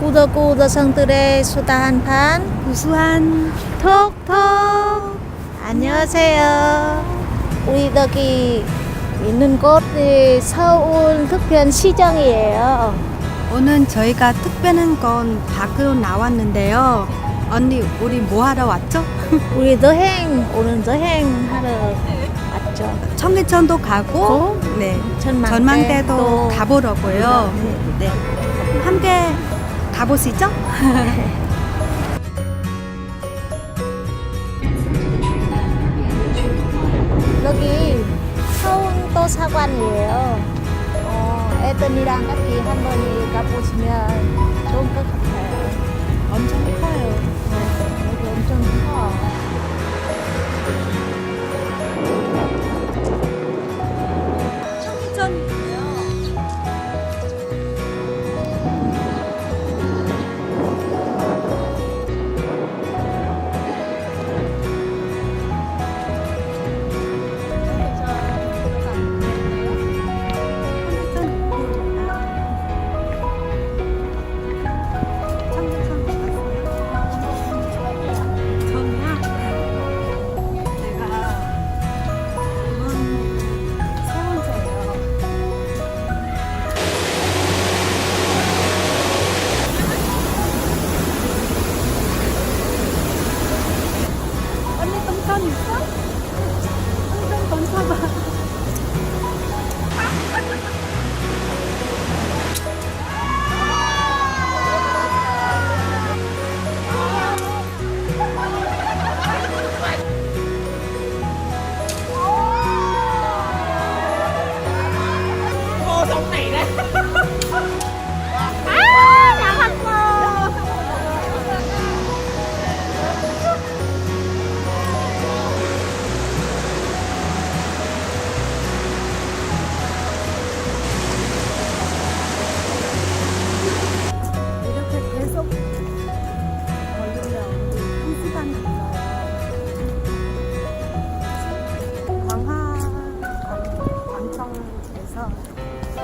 꾸덕꾸 우더성들의 수다 한판 구수한 톡톡 안녕하세요. 우리 여기 있는 곳이 서울 특별 시장이에요. 오늘 저희가 특별한 건 밖으로 나왔는데요. 언니 우리 뭐 하러 왔죠? 우리 여행 오늘 여행 하러 왔죠. 청계천도 가고 고, 네 전망대 전망대도 또 가보려고요. 네 함께 가보시죠. 여기 서운도 사관이에요. 어, 애들이랑 같이 한번 가보시면 좋은 것 같아요. 엄청 커요. 네, 여기 엄청 커.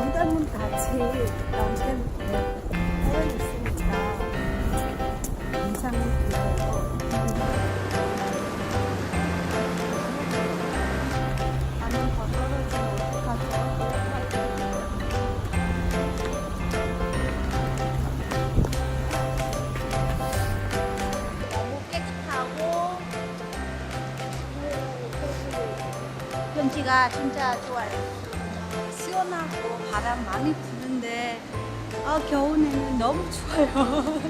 동대문까지 연대 되어 있으니까 깨끗하고. 경치가 진짜 좋아요. 시원하고 바람 많이 부는데 아, 겨울에는 너무 추워요.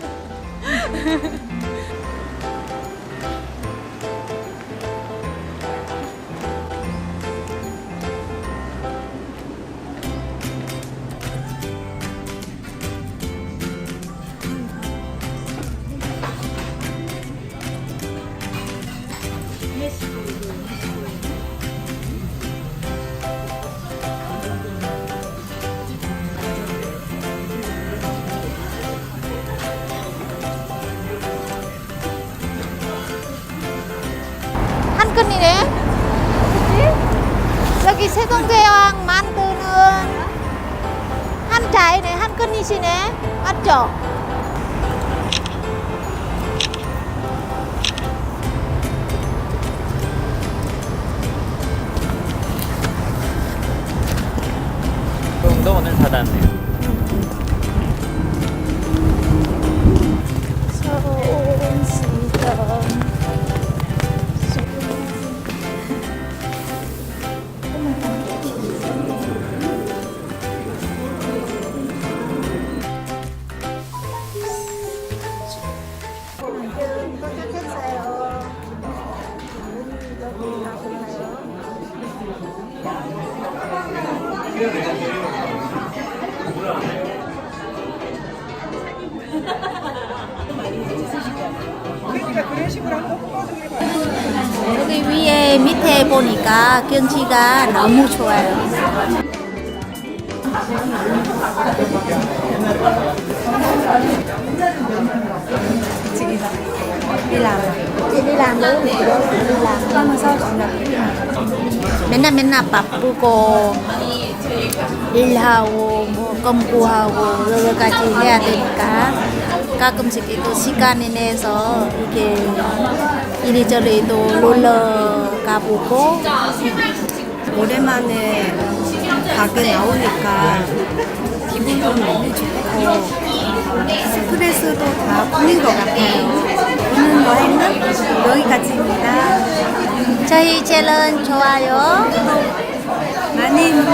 한 끈이네. 그치? 여기 세종대왕 만드는 한 자이네, 한 끈이시네. 맞죠? 여기 위에 밑에 보니까 경치가 너무 좋아요. 맨날 맨날 바쁘고 일하고 뭐 공부하고 여러 가지 해야 되니까 가끔씩 또 시간이 내서 이게 이리저리 또 놀러 가보고 오랜만에 가게 나오니까 기분도 너무 좋고 스트레스도 다 풀린 것 같아요. 오늘 여행은 여기까지입니다. 저희 채널 좋아요 많이.